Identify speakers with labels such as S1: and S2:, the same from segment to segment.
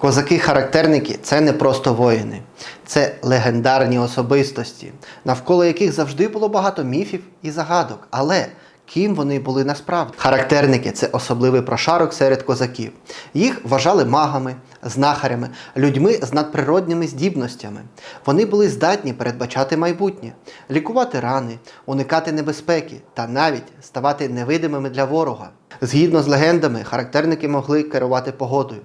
S1: Козаки-характерники це не просто воїни, це легендарні особистості, навколо яких завжди було багато міфів і загадок. Але ким вони були насправді? Характерники це особливий прошарок серед козаків. Їх вважали магами, знахарями, людьми з надприродними здібностями. Вони були здатні передбачати майбутнє, лікувати рани, уникати небезпеки та навіть ставати невидимими для ворога. Згідно з легендами, характерники могли керувати погодою,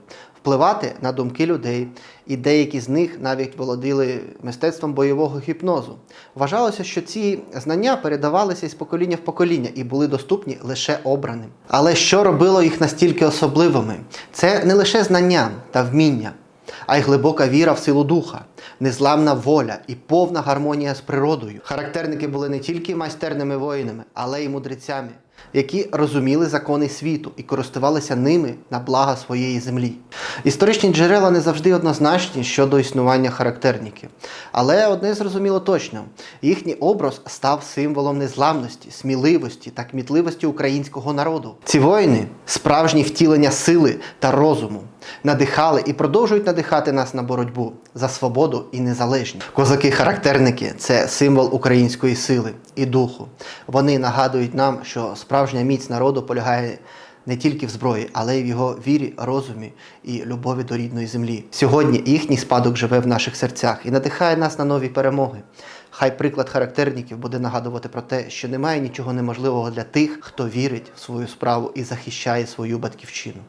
S1: впливати на думки людей, і деякі з них навіть володіли мистецтвом бойового гіпнозу. Вважалося, що ці знання передавалися із покоління в покоління і були доступні лише обраним. Але що робило їх настільки особливими? Це не лише знання та вміння, а й глибока віра в силу духа, незламна воля і повна гармонія з природою. Характерники були не тільки майстерними воїнами, але й мудрецями, які розуміли закони світу і користувалися ними на благо своєї землі. Історичні джерела не завжди однозначні щодо існування характерників, але одне зрозуміло точно: їхній образ став символом незламності, сміливості та кмітливості українського народу. Ці воїни справжні втілення сили та розуму, надихали і продовжують надихати нас на боротьбу за свободу і незалежність. Козаки-характерники це символ української сили і духу. Вони нагадують нам, що справжня міць народу полягає не тільки в зброї, але й в його вірі, розумі і любові до рідної землі. Сьогодні їхній спадок живе в наших серцях і надихає нас на нові перемоги. Хай приклад характерників буде нагадувати про те, що немає нічого неможливого для тих, хто вірить в свою справу і захищає свою батьківщину.